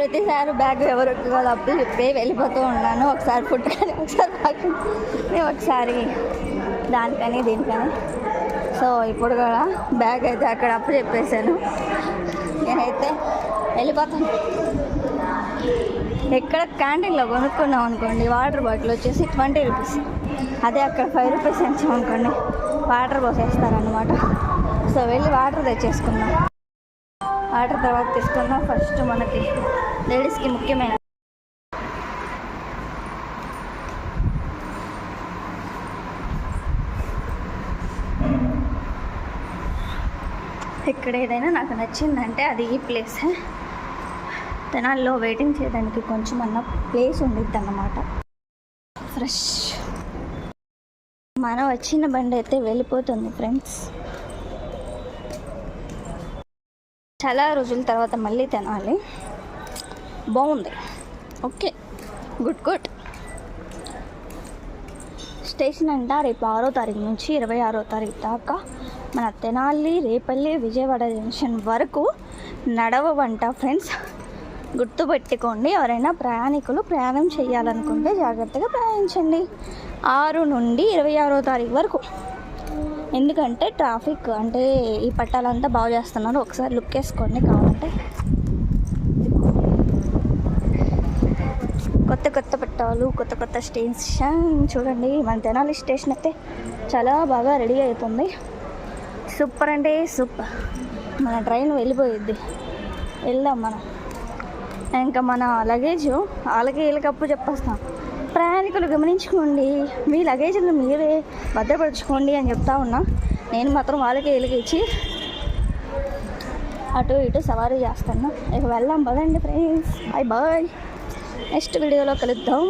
ప్రతిసారి బ్యాగ్ ఎవరు ఎత్తుకోవాలి అప్పులు చెప్పి వెళ్ళిపోతూ ఉన్నాను. ఒకసారి ఫుడ్ కానీ ఒకసారి బ్యాగ్ నేను ఒకసారి దానికని దీనికని. సో ఇప్పుడు కూడా బ్యాగ్ అయితే అక్కడ అప్పు చెప్పేశాను. నేనైతే వెళ్ళిపోతాను. ఎక్కడ క్యాంటీన్లో కొనుక్కున్నాం అనుకోండి వాటర్ బాటిల్ వచ్చేసి ట్వంటీ రూపీస్. అదే అక్కడ ఫైవ్ రూపీస్ ఇచ్చాం అనుకోండి వాటర్ పోసేస్తారనమాట సో వెళ్ళి వాటర్ తెచ్చేసుకున్నాం వాటర్ తర్వాత తీసుకుందాం. ఫస్ట్ మనకి లేడీస్కి ముఖ్యమైన ఇక్కడ ఏదైనా నాకు నచ్చిందంటే అది ఈ ప్లేస్. తెనాల్లో వెయిటింగ్ చేయడానికి కొంచెం అన్న ప్లేస్ ఉండిద్ది అన్నమాట ఫ్రెష్. మనం వచ్చిన బండి అయితే వెళ్ళిపోతుంది ఫ్రెండ్స్. చాలా రోజుల తర్వాత మళ్ళీ తినాలి. బాగుంది. ఓకే. Good good. స్టేషన్ అంట రేపు ఆరో తారీఖు నుంచి ఇరవై ఆరో తారీఖు దాకా మన తెనాలి రేపల్లి విజయవాడ జంక్షన్ వరకు నడవవంట ఫ్రెండ్స్. గుర్తుపెట్టుకోండి ఎవరైనా ప్రయాణికులు ప్రయాణం చేయాలనుకుంటే జాగ్రత్తగా ప్రయాణించండి. ఆరు నుండి ఇరవై ఆరో తారీఖు వరకు. ఎందుకంటే ట్రాఫిక్ అంటే ఈ పట్టాలంతా బాగు చేస్తున్నారు. ఒకసారి లుక్ వేసుకోండి కావాలంటే. కొత్త కొత్త పట్టాలు కొత్త కొత్త స్టేషన్ చూడండి మన తెనాలి స్టేషన్ అయితే చాలా బాగా రెడీ అయిపోయింది. సూపర్ అంటే సూపర్. మన ట్రైన్ వెళ్ళిపోయిద్ది. వెళ్దాం మనం. ఇంకా మన లగేజ్ వాళ్ళకి వీళ్ళకి అప్పు చెప్పేస్తాం. ప్రయాణికులు గమనించుకోండి. మీ లగేజ్ని మీరే భద్రపరచుకోండి అని చెప్తా ఉన్నా. నేను మాత్రం వాళ్ళకి వీళ్ళకి ఇచ్చి అటు ఇటు సవారీ చేస్తాను. ఇక వెళ్దాం పదండి ఫ్రెండ్స్ బాయ్ బాయ్ నెక్స్ట్ వీడియోలో కలుద్దాం.